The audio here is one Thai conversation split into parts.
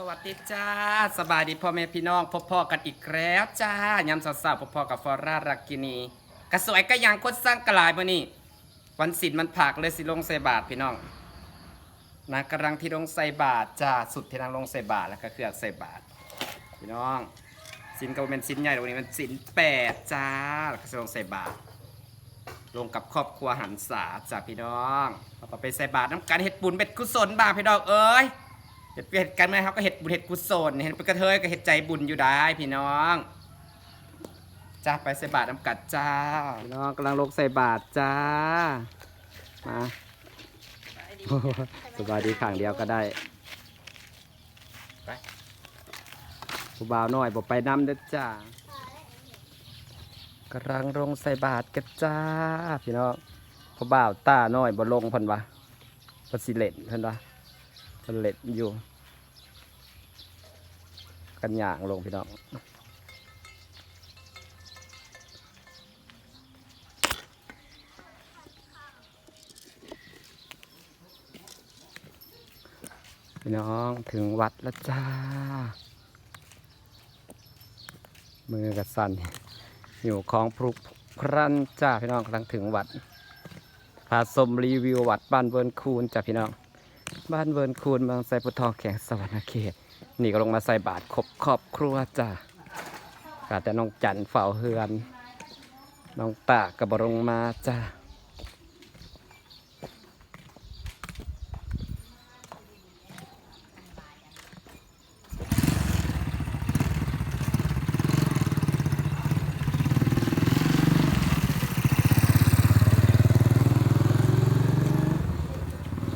สวัสดีจ้าสบายดีพ่อแม่พี่น้องพบพ่อกันอีกแล้วจ้ายำสาวๆพบพ่อกับฟอร่ารักกินีกระสวยกระยังคดสร้างกระลายมานี่วันศิลมันผักเลยสิลงใส่บาทพี่น้องนางกำลังที่ลงใส่บาทจ้าสุดที่นางลงใส่บาทแล้วก็เครื่องใส่บาทพี่น้องสินก็เป็นสินใหญ่ตรงนี้มันสินแปดจ้าแล้วก็จะลงใส่บาทลงกับครอบครัวหันษาจ้าพี่น้องเอาไปใส่บาตรน้ำกันเห็ดบุญเบ็ดกุศลบางพี่น้องเอ้ย เห็ดเห็ดกันไหมครับก็เห็ดบุญเห็ดกุศลเห็ดเป็นกระเทยก็เห็ดใจบุญอยู่ได้พี่น้องจ้าไปใส่บาตรน้ำกัดจ้าพี่น้องกำลังลงใส่บาตรจ้ามาสบายดีขังเดียวก็ได้ไปผู้บ่าวน้อยบอกไปน้ำเด้อจ้ากำลังลงใส่บาทกันจ้าพี่น้องพอบ่าวตาน้อยบ่ลงพันวะเพนสิเล่นเพันวะเพันเล่นอยู่ กันย่างลงพี่น้องพี่น้องถึงวัดแล้วจ้า มือกระสันอยู่ของพรุกครันจ้าพี่น้องกำลังถึงวัดพาชมรีวิววัดบ้านเวิร์นคูนจ้าพี่น้อง บ้านเวิร์นคูนเมืองไซพุทองแข่งสวรรณเขต นี่ก็ลงมาใส่บาทครบครอบครัวจ้าก็แต่น้องจันเฝ้าเฮือน น้องตากับบลงมาจ้า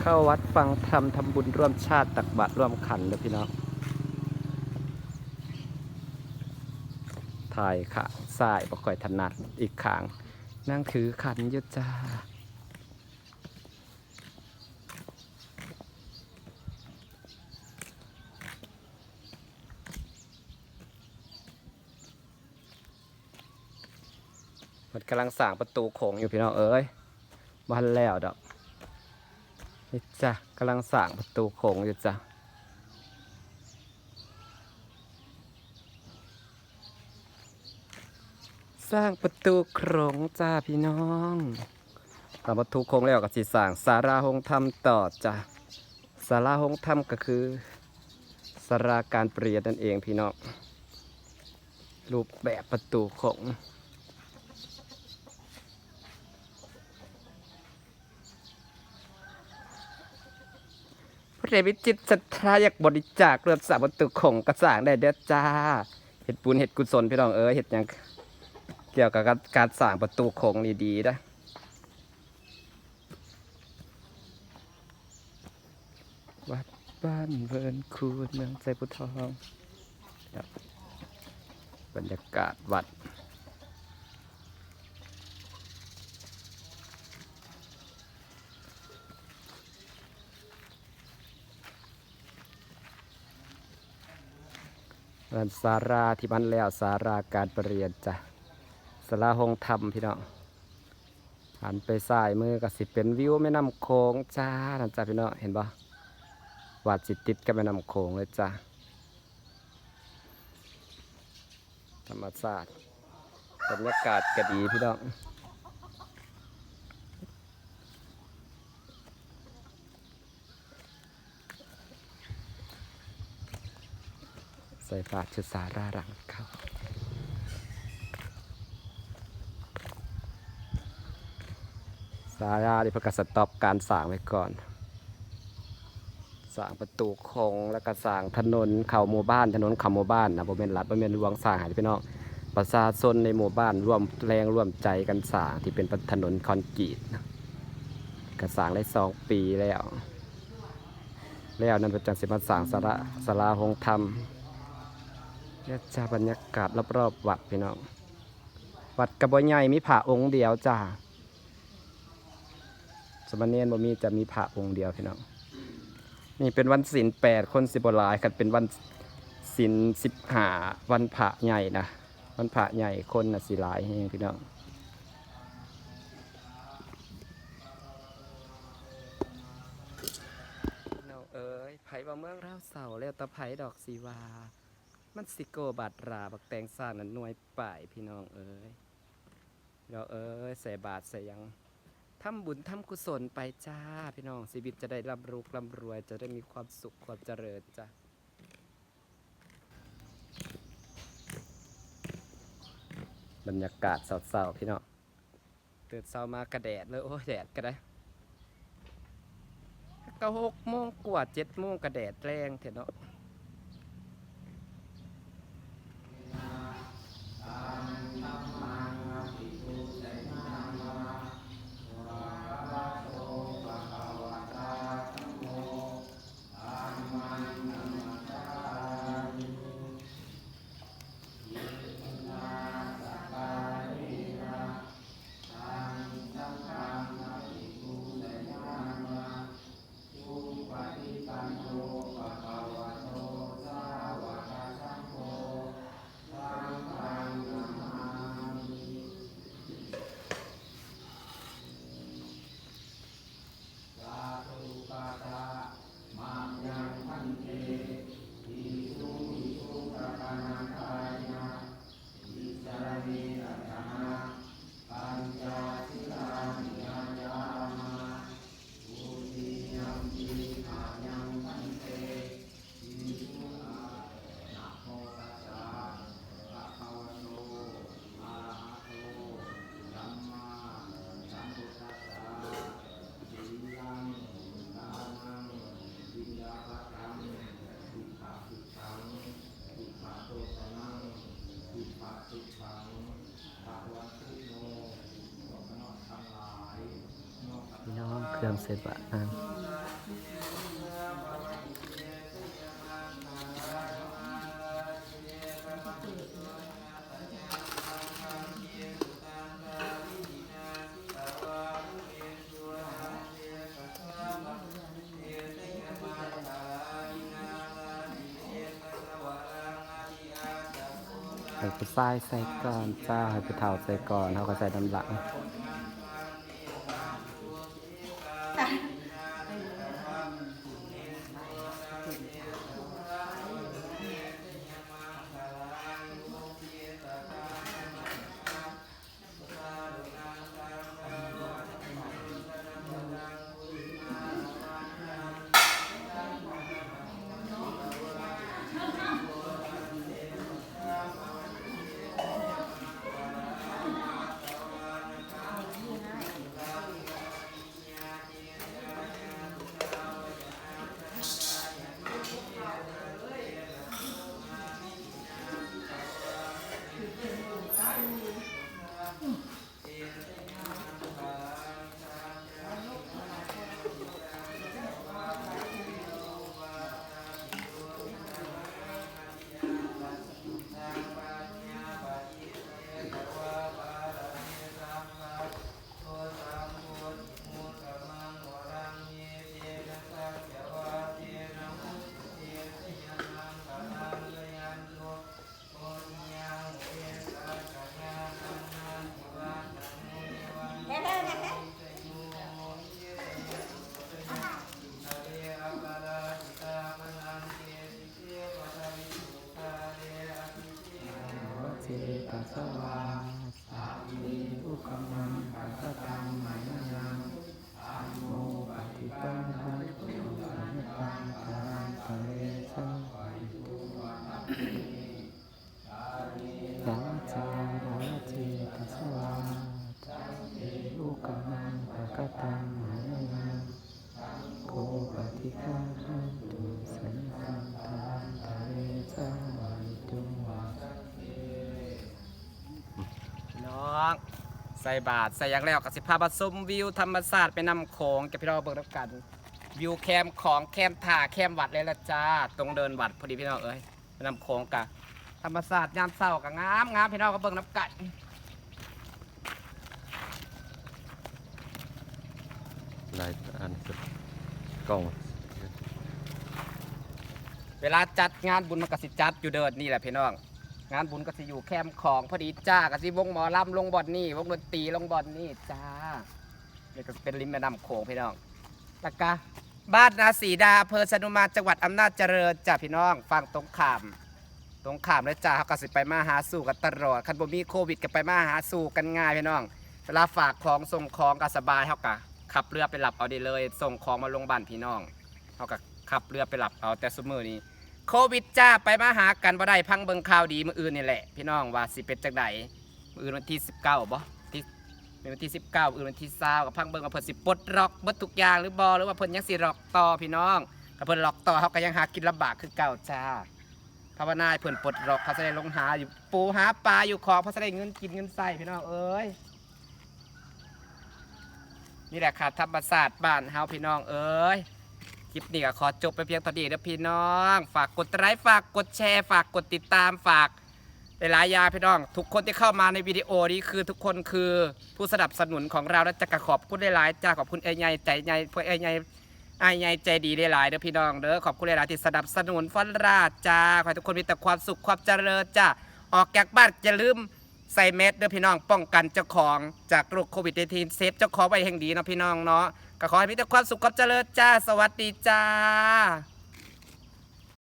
เข้าวัดฟังธรรมทำบุญร่วมชาติตักบาตรร่วมขันเลยพี่น้องายขาซ้ายบ่ค่อยถนัดอีกขาง นั่งถือขันอยุจ้ามันกำลังสร้างประตูโขงอยู่พี่น้องเอ้ยบ้านแล้วดอกนี่จ้ะกำลังสร้างประตูโขงอยู่จ้ะ สร้างประตูโขงจ้าพี่น้องสร้างประตูโขงแล้วก็สิสร้างสาราหงธรรมต่อจ้ะสาราหงธรรมก็คือสาราการเปลี่ยนนั่นเองพี่น้องรูปแบบประตูโขงผู้ใดวิจิตศรัทธาอยากบริจาคเรือสาประตูโขงกระสร้างได้เด้อจ้าเห็ดบุญเห็ดกุศลพี่น้องเอ้ยเห็ดยัง เกี่ยวกับการสร้างประตูโขงนี่ดีนะวัดบ้านเวิร์นคูนเมืองไซพุทองครับรรยากาศวัดร้านสาราที่มันแล้วสาราการประเรียนจ้ะ สาราหงธรรมพี่น้องหันไปซ้ายมือก็สิเป็นวิวแม่น้ำโขงจ้านั่นจ้าพี่น้องเห็นปะวัดสิติดกับแม่น้ำโขงเลยจ้าธรรมศาสตร์บรรยากาศก็ดีพี่น้องใส่บาตรชุดสาราหลังเขา สาราที่ประกาศสต็อปการสร้างไว้ก่อนสร้างประตูคงแล้วก็สร้างถนนเข่าหมู่บ้านถนนเข่าหมู่บ้านนะบ่เป็นรัฐบ่เป็นหลวงสร้างห้พี่น้องประชาชนในหมู่บ้านร่วมแรงร่วมใจกันสร้างที่เป็นถนนคอนกรีตนะสร้างได้สองปีแล้ว แล้วนั่นเป็นจังสิมาสร้างสาราสาราหงธรรมเนี่ยจ้าบรรยากาศรอบๆวัดพี่น้องวัดกระบอกใหญ่มีผาองค์เดียวจ้า สมณเณรบ่มีจะมีผาองค์เดียวพี่น้องนี่เป็นวันศีลแปดคนสิบหลายกันเป็นวันศีลสิบหาวันผาใหญ่นะวันผาใหญ่คนนะสิหลายแฮงพี่น้องพี่น้องเอ้ยไผ่บว่าเมืองเราเสาแล้วตะไผ่ดอกสีวา มันสิโกบาดราบักแตงซ่านนั้นหน่วยป่ายพี่น้องเอ้ยเราเอ้ยใส่บาทใส่ยัง ทำบุญทำกุศลไปจ้า พี่น้องชีวิตจะได้ร่ำรุกร่ำรวย จะได้มีความสุขความเจริญจ้าบรรยากาศเศร้าๆพี่น้องตื่นเช้ามากระแดดเลยโอ้แดดก็ได้ก็หกโมงกว่าเจ็ดโมงกระแดดแรงเถอะเนาะ ตังโลปะ น้องเครื่องเสบะอะให้ผู้ชายใส่ก่อนจ้าให้ผู้เฒ่าใส่ก่อนเขาก็ใส่น้ำหลัง เจ สวาสามีอุกมังปัสสตังมายยังอัมโมปฏิปันหาตุสัมปังทานทะเลสังยังจาราเจตสวาสามีอุกมังปัสตัง ส่บาท ใส่อยังแล้วกับสิพาบัสมวิวธรรมศาสตร์ไปนำโขงกับพี่น้องเบิกรับกัน วิวแคมป์ของแคมป์ถ่าแคมป์วัดเลยละจ้า ตรงเดินวัดพอดีพี่น้องเอ้ยไปนำโขงกับธรรมศาสตร์ยามเศร้ากับงามงามพี่น้องก็เบิ่งนับกันลายอันสุดกล่องเวลาจัดงานบุญมันก็สิจัดอยู่เดินนี่แหละพี่น้อง งานบุญก็สิอยู่แคมป์ของพอดีจ้าก็สิวงหมอลำลงบอลนี่วงดนตรีลงบอลนี่จ้านี่ก็เป็นริมแม่น้ำโขงพี่น้องแล้วก็บ้านนาสีดาอำเภอชนุมานจังหวัดอำนาจเจริญจ้าพี่น้องฟังตรงขามตรงขามเลยจ้าเขาก็สิไปมาหาสู่กันตลอดคันบ่มีโควิดก็ไปมาหาสู่กันง่ายพี่น้องเวลาฝากของส่งของก็สบายเขาก็ขับเรือไปหลับเอาได้เลย ส่งของมาลงบ้านพี่น้องเขาก็ขับเรือไปหลับเอาแต่สมือนี้ โควิดจ้าไปมาหากันบ่ได้พังเบิงข่าวดีมื้ออื่นนี่แหละ พี่น้องว่าสิเป็นจังไดมื้ออื่นวันที่ 19บ่ที่เป็นวันที่ 19อื่นวันที่20กับพังเบิงว่าเพิ่นสิปลดล็อกเบิดทุกอย่างหรือบ่หรือว่าเพิ่นยังสิล็อกต่อพี่น้องถ้าเพิ่นล็อกต่อเขาก็ยังหากินลำบากคือเก่าจ้าภาวนาเพิ่นปลดล็อกเขาจะได้ลงหาอยู่ปูหาปลาอยู่คลองเขาจะได้เงินกินเงินใส่พี่น้องเอ้ยนี่แหละค่ะธรรมศาสตร์บ้านเฮาพี่น้องเอ้ย คลิปนี้ก็ขอจบไปเพียงเท่านี้นะพี่น้อง ฝากกดไลค์ฝากกดแชร์ ฝากกดติดตามฝากหลายๆอยางพี่น้อง ทุกคนที่เข้ามาในวิดีโอนี้คือทุกคนคือผู้สนับสนุนของเราและจะกระขอบคุณหลายๆจ้าขอบคุณไอ้ใหญ่ใจใหญ่พวกไอ้ใหญ่ไอ้ใหญ่ใจดีหลายๆเด้อพี่น้องเด้อขอบคุณหลายๆที่สนับสนุนฟอนราชจ้าขอให้ทุกคนมีแต่ความสุขความเจริญจ้าออกจากบ้านอย่าลืมใส่แมสเด้อพี่น้องป้องกันเจ้าของจากโรคโควิด -19 เซฟเจ้าของไว้แห่งดีเนาะพี่น้องเนาะ ก็ขอให้มีแต่ความสุขความเจริญจ้า สวัสดีจ้า